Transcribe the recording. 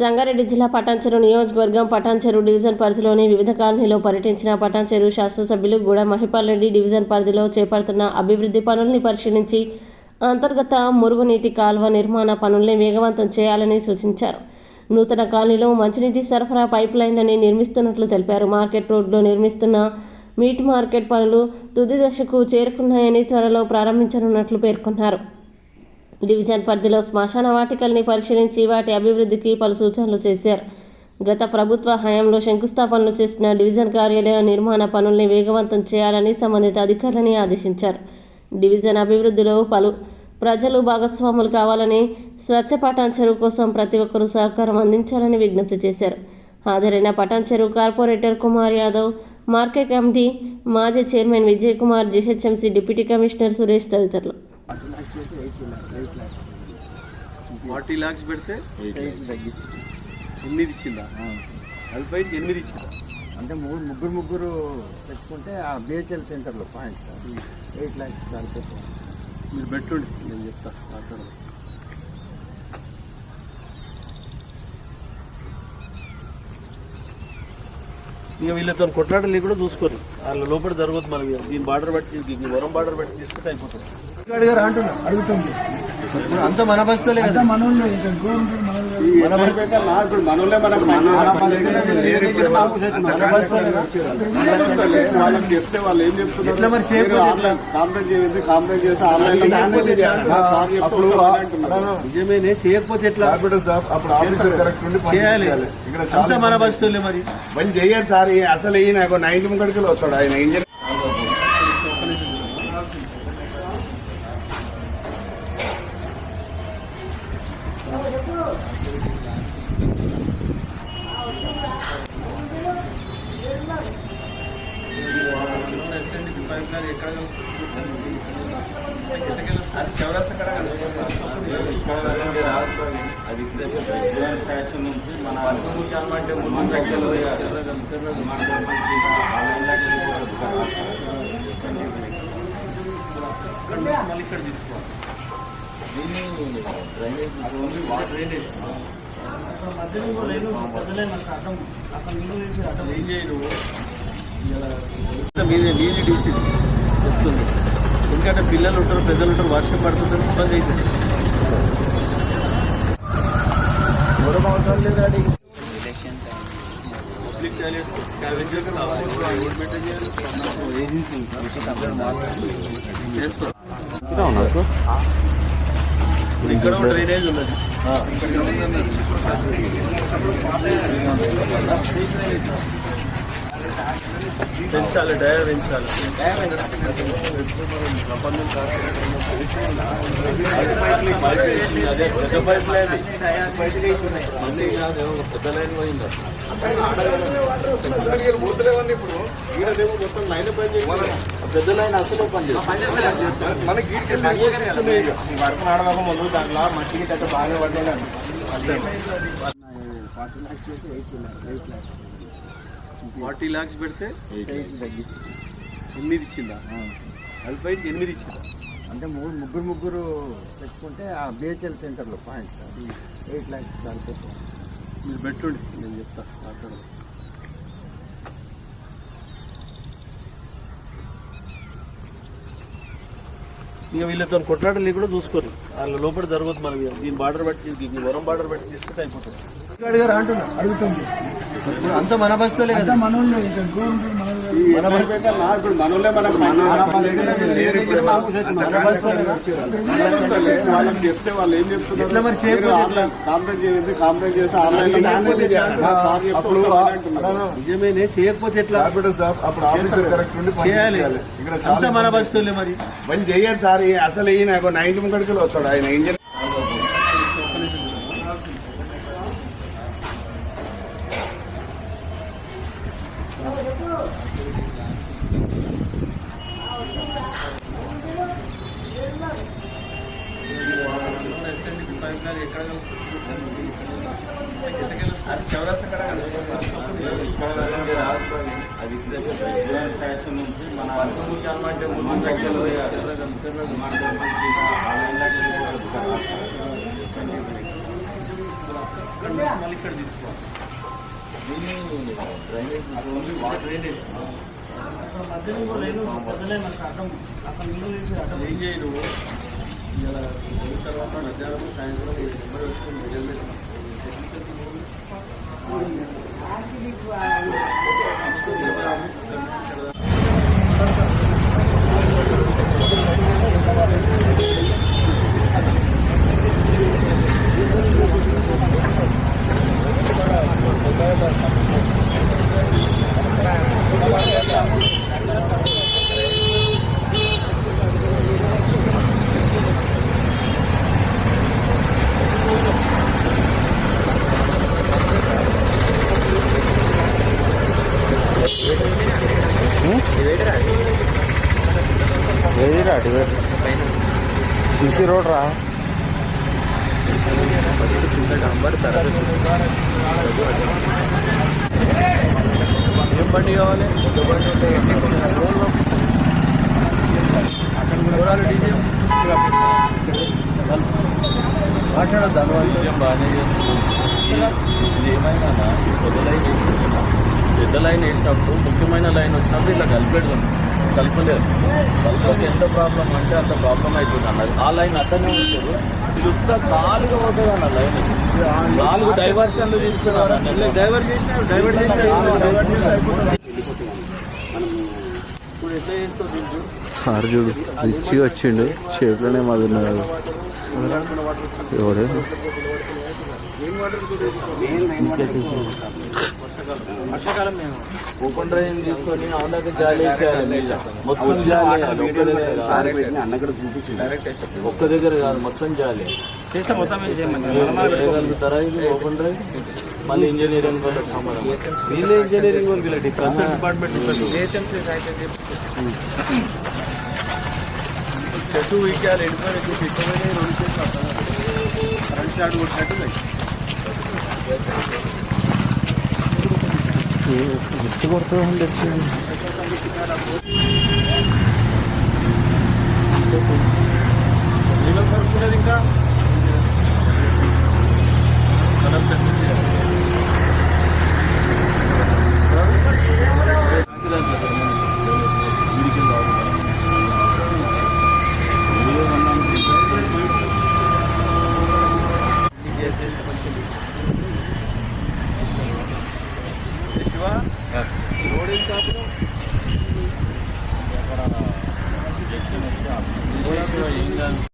సంగారెడ్డి జిల్లా పటాన్చెరు నియోజకవర్గం పటాన్చెరు డివిజన్ పరిధిలోని వివిధ కాలనీలో పర్యటించిన పటాన్చెరు శాసనసభ్యులు గూడ మహిపాల్ రెడ్డి డివిజన్ పరిధిలో చేపడుతున్న అభివృద్ధి పనుల్ని పరిశీలించి అంతర్గత మురుగునీటి కాల్వ నిర్మాణ పనుల్ని వేగవంతం చేయాలని సూచించారు. నూతన కాలనీలో మంచినీటి సరఫరా పైప్ లైన్లని నిర్మిస్తున్నట్లు తెలిపారు. మార్కెట్ రోడ్లో నిర్మిస్తున్న మీట్ మార్కెట్ పనులు తుది దశకు చేరుకున్నాయని త్వరలో ప్రారంభించనున్నట్లు పేర్కొన్నారు. డివిజన్ పరిధిలో శ్మశాన వాటికల్ని పరిశీలించి వాటి అభివృద్ధికి పలు సూచనలు చేశారు. గత ప్రభుత్వ హయాంలో శంకుస్థాపనలు చేసిన డివిజన్ కార్యాలయ నిర్మాణ పనుల్ని వేగవంతం చేయాలని సంబంధిత అధికారులని ఆదేశించారు. డివిజన్ అభివృద్ధిలో పలు ప్రజలు భాగస్వాములు కావాలని స్వచ్ఛ పటాన్ చెరువు కోసం ప్రతి ఒక్కరూ సహకారం అందించాలని విజ్ఞప్తి చేశారు. హాజరైన Patancheru corporator Kumar Yadav market committee మాజీ chairman Vijay Kumar GHMC deputy commissioner Suresh తదితరులు. ఫార్టీ ల్యాక్స్ పెడితే ఎనిమిది ఇచ్చిందా? నలభై ఎనిమిది ఇచ్చిందా? అంటే మూడు ముగ్గురు ముగ్గురు పెట్టుకుంటే ఆ బిహెచ్ఎల్ సెంటర్లో పాయింట్ ఎయిట్ ల్యాక్స్ దానికి మీరు పెట్టుండి నేను చెప్తా మాట్లాడదాం. ఇక వీళ్ళతో కొట్లాడలు కూడా చూసుకోరు వాళ్ళ లోపల జరగదు మనకి. దీని బార్డర్ పెట్టి దీన్ని వరం బార్డర్ పెట్టి తీసుకుంటే అయిపోతుంది. అంటున్నా. అడుగుతుంది అంత మన బస్సులే కదా. మనోళ్ళు మన మనోళ్ళే వాళ్ళకి చెప్తే వాళ్ళు ఏం చెప్తున్నారు? ఎట్లా మరి చేయకపోతే? ఆన్లైన్ కాంప్లైంట్ చేయండి కాంప్లైంట్ చేస్తే ఆన్లైన్ అప్పుడు నిజమేనే చేయకపోతే ఎట్లా? అప్పుడు ఆఫీసర్ కరెక్ట్ ఉండి పని చేయాలి. ఇక్కడ అంత మన బస్సులే మరి. పని చేయాలి సార్. అసలు ఈయన నైన్టీ ముంగడికి వస్తాడు ఆయన ఇంజన్ మళ్ళీ మీదే చెప్తుంది ఎందుకంటే పిల్లలు ఉంటారు పెద్దలు ఉంటారు వర్షం పడుతుందని ఇబ్బంది అవుతుంది అవసరం లేదు రెడీ పబ్లిక్ టాయిలెట్స్ ఇక్కడ డ్రైనేజ్ ఉన్నది. పెంచాలి డయా పెంచాలి. అదే. పెద్ద పైప్ లైన్ మళ్ళీ కాదు, పెద్ద లైన్ పోయిందా పెద్ద లైన్ అసలు పని ఫార్టీ ల్యాక్స్ అయితే eight eight lakhs forty lakhs పెడితే ఎనిమిది ఇచ్చిందా? నలభై ఎనిమిది ఇచ్చిందా? అంటే మూడు ముగ్గురు ముగ్గురు పెట్టుకుంటే ఆ బిహెచ్ఎల్ సెంటర్లో పాయింట్ ఎయిట్ ల్యాక్స్ దానికి మీరు పెట్టుండి నేను చెప్తా మాట్లాడదాం. ఇక వీళ్ళతో కొట్లాడలు కూడా చూసుకోరు. వాళ్ళ లోపల జరగదు మనకి. దీని బార్డర్ పెట్టి దీన్ని వరం బార్డర్ పెట్టి తీసుకుంటే అయిపోతుంది. అడిగారు అంటున్నా అడుగుతుంది. అంత మన బస్సులే కదా. మనోళ్ళు ఇక్కడ. గవర్నమెంట్ మన ఇప్పుడు మనోళ్ళే మనకు వాళ్ళకి చెప్తే వాళ్ళు ఏం చెప్తున్నారు? ఎట్లా మరి చేయకపోతే ఆన్లైన్ కాంప్లైంట్ చేయండి కాంప్లైంట్ చేస్తే ఆన్లైన్ అప్పుడు నిజమేనే చేయకపోతే ఎట్లా? అప్పుడు ఆఫీసర్ కరెక్ట్ ఉండి పని చేయాలి. అంత మన బస్సులే మరి. పని చేయాలి సార్ అసలు ఈయన నైన్టీ ముంగడికి వస్తాడు. ఆయన ఇంజన్ కరీంనగర్ ఎక్కడ అది ట్యాక్స్ నుంచి మన అంటే ముందు దగ్గరలో మళ్ళీ ఇక్కడ తీసుకోవాలి దీన్ని డ్రైనేజ్ వాటర్ డ్రైనేజ్ ఏం చేయను ఇలా తర్వాత మధ్యాహ్నం ఈ నెంబర్ వచ్చి మెజర్మెంట్ ఏది రా సిసి రోడ్ రా. ఏం బండి కావాలి పెద్ద బండి ఉంటే అక్కడ కూడా డీజే బాగానే చేస్తున్నాం ఇది ఏమైనా పెద్ద లైన్ వేసుకుంటున్నా పెద్ద లైన్ వేసినప్పుడు ముఖ్యమైన లైన్ వచ్చినప్పుడు ఇలా కలిపెడుతుంది కలపలేదు కలపకి ఎంత ప్రాబ్లం అంటే అంత ప్రాబ్లం అవుతుంది అన్నది. ఆ లైన్ అట్టనే ఉంటుంది ఇది ఉత్త నాలుగు పోతుంది అన్న లైన్. నాలుగు డైవర్షన్లు తీసుకున్నారు చేసిన చేసిన సార్ చూడు రిచ్గా వచ్చిండు. చేతిలోనే మాది ఎవడు వర్షాకాలం మేము ఓపెన్ డ్రైన్ తీసుకొని ఆంధ్రకి జాలి వేసేయాలి నీళ్ళ. మొత్తం జాలి వేయాలి. ఒక్క దగ్గర కాదు. ఒక్క దగ్గర కాదు మొత్తం జాలి చేస్తే మొత్తం చేయగలుగుతారా ఇది ఓపెన్ డ్రైవ్ మళ్ళీ ఇంజనీరింగ్ వాళ్ళకి సంబంధం వీళ్ళే ఇంజనీరింగ్ వాళ్ళు వీళ్ళ కన్సల్ట్ డిపార్ట్మెంట్ చెట్టు వీకాలి ఎండిపోయిన షాట్ కొట్టినట్టు గుర్తు కొడుతూ ఉండొచ్చు నీళ్ళు ఇంకా?